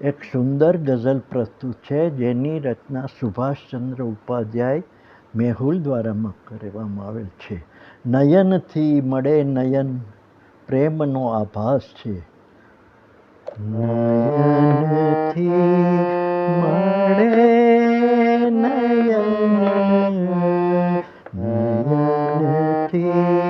એક સુંદર ગઝલ પ્રસ્તુત છે, જેની રચના સુભાષચંદ્ર ઉપાધ્યાય મેહુલ દ્વારામાં કરવામાં આવેલ છે. નયનથી મળે નયન, પ્રેમનો આભાસ છે. નયનથી મળે નયન, નયનથી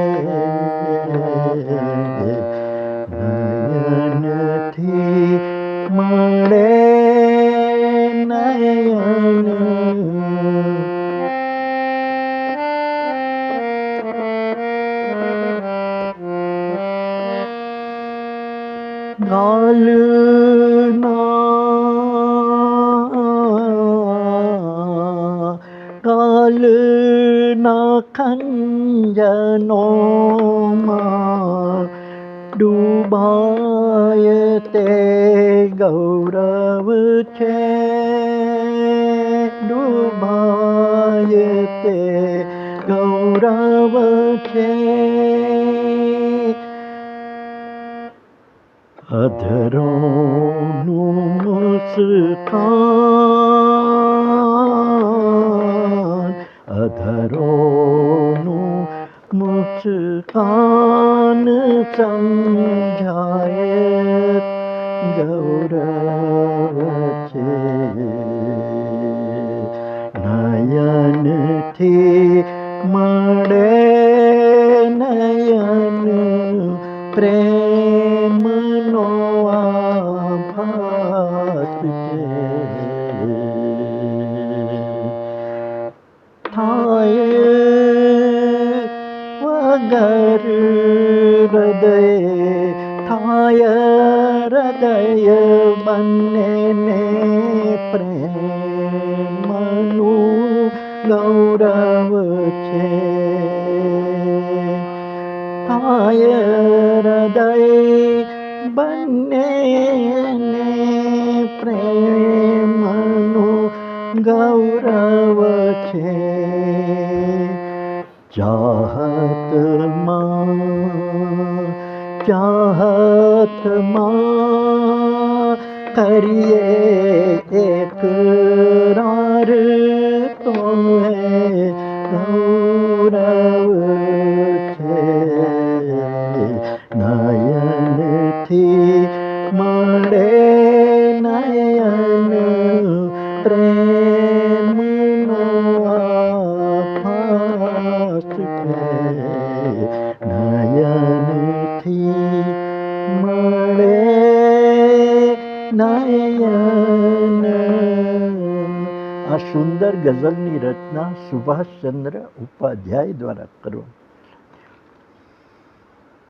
Galına Galına kanjanoma Dubai te gaurav che. Dubai te gaurav che. अधरों मुस्कान अधरों मुस्कान समझाए गौरवचे नयन थी मड़े नयन प्रेम गर हृदय थाय, हृदय बने ने प्रेमनु गौरव छे। थाय, हृदय बने ने प्रेमनु गौरव छे। चाहत ચાહતમાં કરીએ એકરાર તો હે ગૌરવ છે. નયનથી મળે નયન પ્રેમનો આ સુંદર ગઝલની રચના સુભાષચંદ્ર ઉપાધ્યાય દ્વારા કરવામાં